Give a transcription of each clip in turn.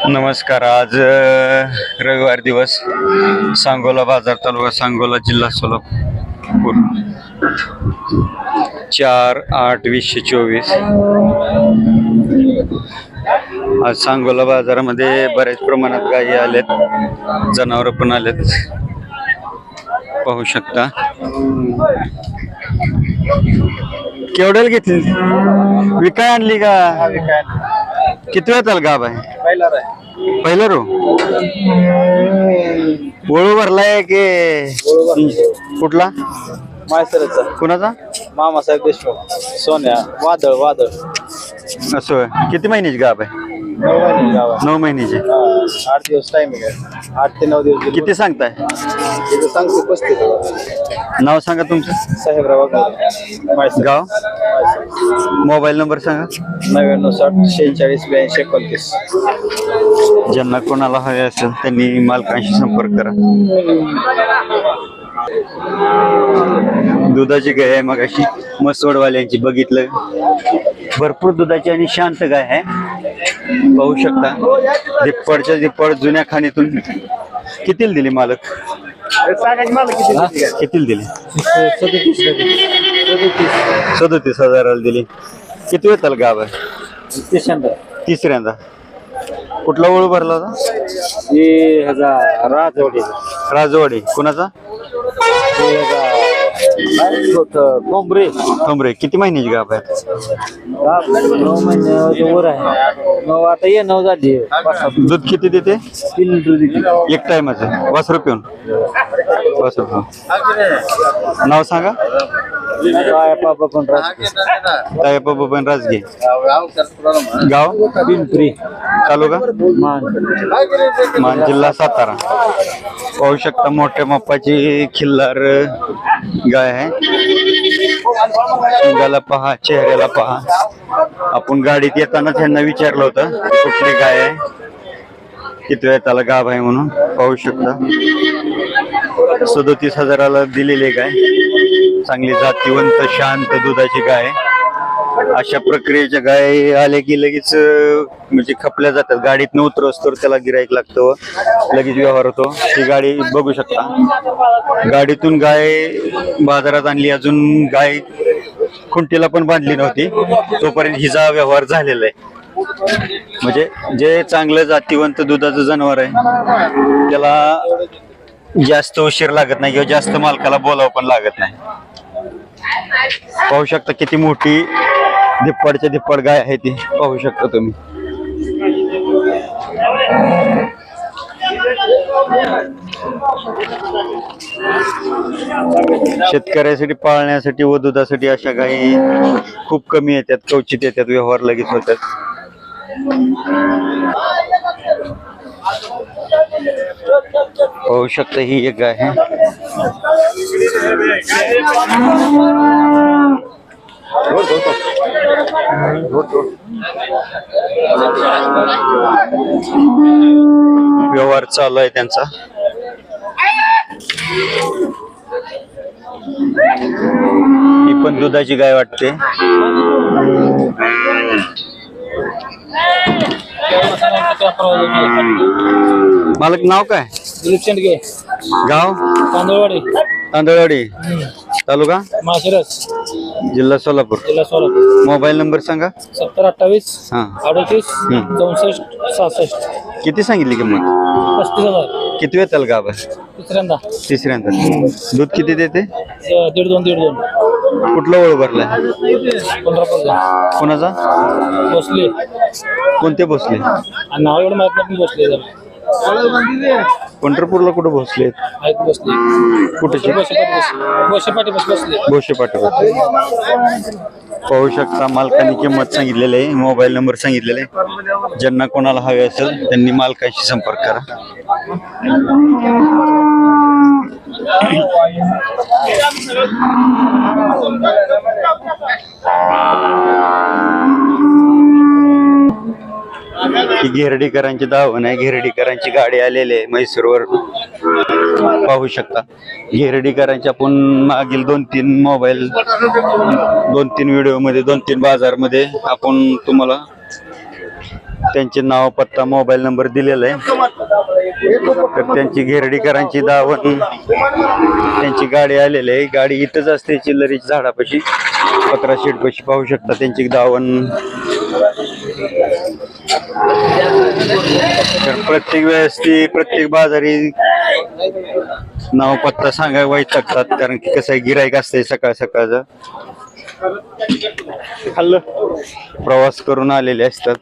नमस्कार आज रविवार दिवस. सांगोला बाजार तालुका सांगोला जिल्हा सोलापूर. चार आठ वीसशे चोवीस. आज सांगोला बाजारामध्ये बऱ्याच प्रमाणात गायी आलेत जनावरं पण आलेत. पाहू शकता. केवढ्याला घेतली? विकाय आणली का? विकाय वेळ गाब आहे? पहिलं रो. वळू भरलाय की कुठला? मायसरचा कुणाचा? मामासाहेब देशमुख. सोन्या. वादळ वादळ. असं होय. किती महिन्याची गाब आहे? नऊ महिने गावात नऊ महिन्याची. हा, आठ दिवस टाइमिंग आहे. आठ ते नऊ दिवस किती सांगताय? तिथं सांगते पस्तीस नाव सांगा तुमचं. साहेबराव गाव. मोबाईल नंबर सांगा. नव्याण्णव साठ शेहेचाळीस ब्याऐंशी एकोणतीस. ज्यांना कोणाला हवे असेल त्यांनी मालकांशी संपर्क करा. दुधाची गाय आहे मग अशी मसवडवाल्यांची बघितलं. भरपूर दुधाची आणि शांत गाय आहे. पाहू शकता. दिप्पडच्या दिप्पड जुन्या खाणीतून कितीला दिली मालक? कितीला दिली? सदोतीस हजाराला दिली. किती वेळ गाव? आहे तिसऱ्यांदा. कुठला ओळू भरला होता? राजवडी. राजवाडी. कुणाचा? कोंबरे. कमरे किती महिन्याची गाभ आहे? नऊ महिने वर आहे. नऊ आता ये नऊ झाली दूध किती देते? तीन लिटर दिली एक टाइमच वासरू पिऊन वासरू पिऊन नाव सांगा. काय पण राजगे गाव? पिंपरी. तालुका? मान. मान जिल्हा सातारा. पाहू शकता मोठ्या मापाची खिल्लार गाय आहे. शिंगाला पहा चेहऱ्याला पहा आपण गाडीत येताना त्यांना विचारलं होतं कुठली गाय आहे? किती वेळ त्याला गाभ आहे म्हणून? पाहू शकता. सदोतीस हजाराला दिलेली गाय. चांगली जातीवंत शांत दुधाची गाय अशा प्रक्रियेच्या गाय आले की लगेच म्हणजे खपल्या जातात. गाडीत उतरस तर त्याला गिराईक लागतो लगेच व्यवहार होतो. ही गाडी बघू शकता. गाडीतून गाय बाजारात आणली. अजून गाय खुंटीला पण बांधली नव्हती. तोपर्यंत हिचा व्यवहार झालेला आहे. म्हणजे जे चांगलं जातीवंत दुधाचं जनावर आहे त्याला जास्त उशीर लागत नाही किंवा जास्त मालकाला बोलावं पण लागत नाही. पाहू शकता किती मोठी धिप्पडच्या धिप्पड गाय आहे ती. पाहू शकता तुम्ही. शेतकऱ्यासाठी पाळण्यासाठी व दुधासाठी अशा गायी खूप कमी येतात. कवचित येतात व्यवहार लगेच होतात. पाहू शकता ही एक गाय आहे. व्यवहार चालू आहे त्यांचा. ही पण दुधाची गाय वाटते. मालक नाव काय? गाव? तांदूळवाडी. तांदळवाडी. तालुका? माशिरस जिल्हा सोलापूर. जिल्हा सोलापूर. मोबाईल नंबर सांगा. सत्तर अठ्ठावीस हा. अडतीस हम्म. चौसष्ट सहासष्ट. किती सांगितली किंमत? पस्तीस हजार. किती वेळ गाव आहे तिसऱ्यांदा. तिसऱ्यांदा. दूध किती देते? अं, दीड दोन दीड दोन. कुठला ओळख भरलाय? पंधरा पंधरा कोणाचा? बसले कोणते भोसले? आणि नाव एवढं माहीत नाही पण बसले जरा. पंढरपूरला कुठं बसले कुठे? बसेपाठी बसले पाहू शकता मालकाने किंमत सांगितलेली आहे मोबाईल नंबर सांगितलेला आहे. ज्यांना कोणाला हवे असेल त्यांनी मालकाशी संपर्क करा. ही घेरडीकरांची धावण आहे घेरडीकरांची गाडी आलेली आहे म्हैसूरवर. पाहू शकता. घेरडीकरांची आपण मागील दोन तीन मोबाईल दोन तीन व्हिडिओमध्ये दोन तीन बाजारमध्ये आपण तुम्हाला त्यांचे नाव पत्ता मोबाईल नंबर दिलेला आहे. तर त्यांची घेरडीकरांची दावण त्यांची गाडी आलेली आहे. गाडी इथंच असते चिल्लरीच्या झाडापाशी. पत्रा शेडपाशी पाहू शकता त्यांची दावण तर प्रत्येक वेळेस ती प्रत्येक बाजारी नाव पत्ता सांगाय वाईट टाकतात कारण की कसं गिरायक असते सकाळ सकाळचं. प्रवास करून आलेले असतात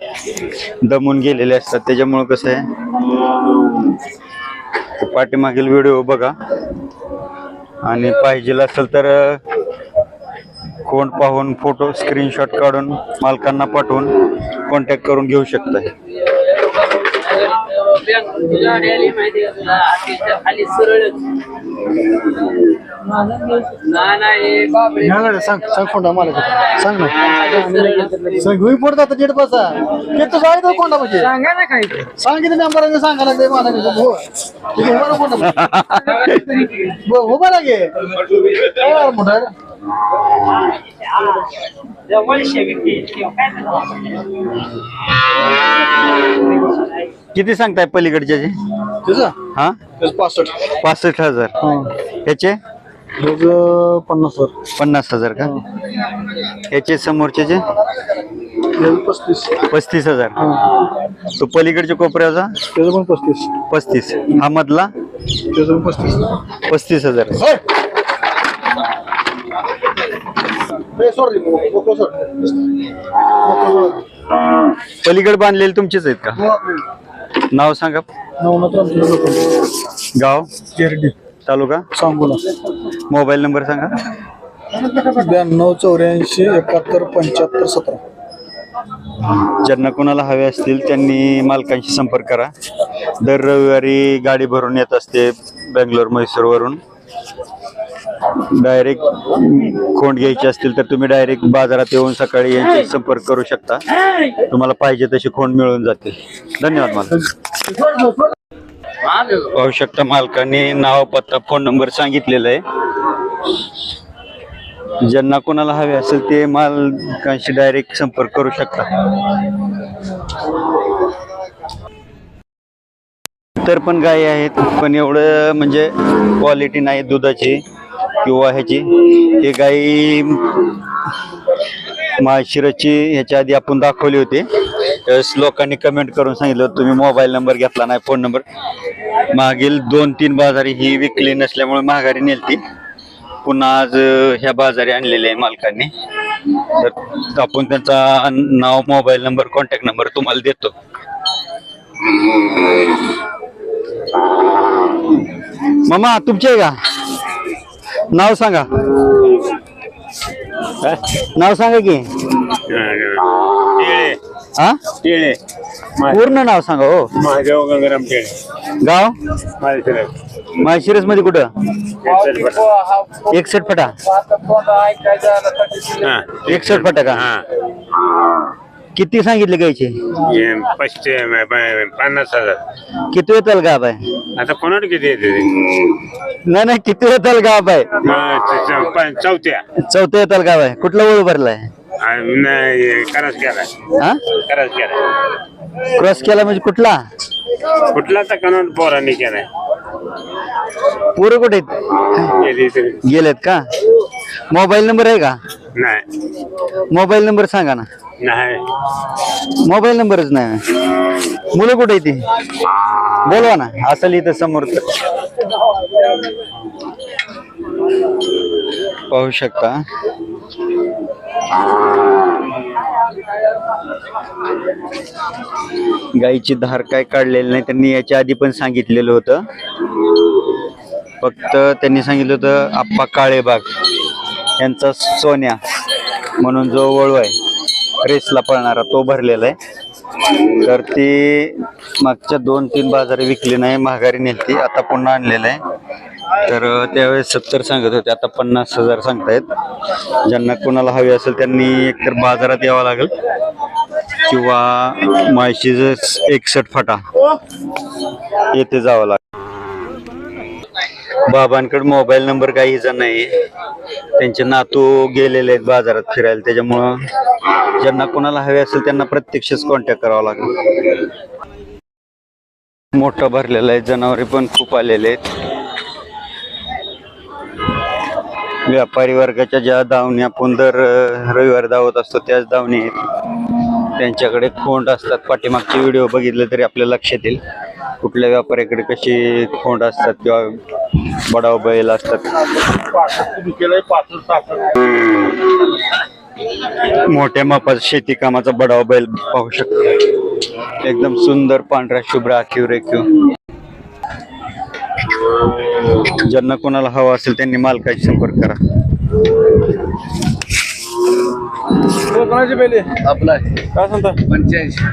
दमून गेलेले असतात. त्याच्यामुळं कसं आहे पाठीमागील व्हिडिओ बघा. आणि पाहिजे असेल तर कोण पाहून फोटो स्क्रीनशॉट काढून मालकांना पाठवून कॉन्टॅक्ट करून घेऊ शकता गाडी आली माहिती का तुला आठवीच्या खाली सरळ नाही नाही बापरे सांग सांग मला सांग ना पडतो आता तो म्हणजे? सांगा ना काही. सांगितलं नंबराने सांगायला ते मला हो उभा लागे मोठा किती सांगताय पलीकडचे तुझं? हा? पासष्ट. पासष्ट हजार. त्याचं पन्नास वर पन्नास हजार का? ह्याचे समोरचे त्याचं पस्तीस. पस्तीस हजार. तो पलीकडच्या कोपऱ्याचा? त्याचं पण पस्तीस. पस्तीस. हा मधला? त्याचं पण पस्तीस. पस्तीस हजार. पलीकडे बांधलेले तुमचेच आहेत का? मोकळं. नाव सांगा. गाव? तालुका? सांगोला. मोबाईल नंबर सांगा. ब्याण्णव चौऱ्याऐंशी एकाहत्तर पंच्याहत्तर सतरा. ज्यांना कोणाला हवे असतील त्यांनी मालकांशी संपर्क करा. दर रविवारी गाडी भरून येत असते बेंगलोर म्हैसूरवरून. डायरेक्ट खोंड घ्यायची असतील तर तुम्ही डायरेक्ट बाजारात येऊन सकाळी यांची संपर्क करू शकता. तुम्हाला पाहिजे तशी खोंड मिळून जातील. धन्यवाद मालक. पाहू शकता मालकांनी नाव पत्ता फोन नंबर सांगितलेला आहे. ज्यांना कोणाला हवे असेल ते मालकांशी डायरेक्ट संपर्क करू शकता. तर पण गायी आहेत पण एवढं म्हणजे क्वालिटी नाही दुधाची. किंवा ह्याची हे गाई माशिराची ह्याच्या आधी आपण दाखवली होती. त्यावेळेस लोकांनी कमेंट करून सांगितलं होतं, तुम्ही मोबाईल नंबर घेतला नाही फोन नंबर मागील दोन तीन बाजारी ही विकली नसल्यामुळे महागारी नेलती. पुन्हा आज ह्या बाजारी आणलेले आहे मालकांनी. तर आपण त्यांचा नाव मोबाईल नंबर कॉन्टॅक्ट नंबर तुम्हाला देतो. मामा तुमचे का? नाव सांगा? नाव सांगा की. टिळे. हा? टिळे. पूर्ण नाव सांगा हो. महादेव गंगाराम टिळे. गाव? माळशिरस. मध्ये कुठं? एकसठ फटा. एकसठ फटा. का? किती सांगितले गायचे? पन्नास हजार. किती वेताल गाव आहे? आता कोणाला किती येते? नाही नाही किती वेताल गाव आहे? चौथ्या. चौथं वेताल गाव आहे. कुठला ओळ भरलाय? कराच केला हा? कराच केला क्रॉस केला म्हणजे कुठला? कुठला तर कनॉट पोरांनी केलाय. पोरं कुठे आहेत? गेली तरी. गेलेत का? मोबाईल नंबर आहे का? नाही. मोबाईल नंबर सांगा ना. नाही. मोबाईल नंबरच नाही. मुलं कुठे आहे ती? बोलवा ना. असेल इथं समोर तर. पाहू शकता. गाईची धार काय काढलेली नाही त्यांनी याच्या आधी पण सांगितलेलं होतं. फक्त त्यांनी सांगितलं होतं आप्पा काळेबाग यांचा सोन्या म्हणून जो वळू आहे. रेसला पळणारा तो भरलेला आहे. तर ती मागच्या दोन तीन बाजार विकली नाही महागारी नेलती आता पुन्हा आणलेलं आहे. तर त्यावेळेस सत्तर सांगत होते आता पन्नास हजार सांगतायत. ज्यांना कोणाला हवी असेल त्यांनी एकतर बाजारात यावं लागेल. किंवा माळशीच एकसठ फाटा येथे जावं लागेल. बाबांकडे मोबाईल नंबर काहीचा नाही. त्यांचे नातू गेलेले आहेत बाजारात फिरायला. त्याच्यामुळं ज्यांना कोणाला हवे असेल त्यांना प्रत्यक्षच कॉन्टॅक्ट करावा लागेल. मोठा भरलेला आहे. जनावरे पण खूप आलेले आहेत. व्यापारी वर्गाच्या ज्या दावणी आपण दर रविवार धावत असतो त्याच दावणी आहेत. त्यांच्याकडे खोंड असतात. पाठीमागचे व्हिडिओ बघितले तरी आपल्या लक्षात येईल. कुठल्या व्यापाऱ्याकडे कशी खोंड असतात किंवा बडाव बैल असतात? मोठ्या मापाचा शेती कामाचा बडाव बैल पाहू शकतो. एकदम सुंदर पांढरा शुभ्र आखीव रेखीव ज्यांना कोणाला हवा असेल त्यांनी मालकाशी संपर्क करा. कोणाची पहिले आपला काय सांगता? पंच्याऐंशी.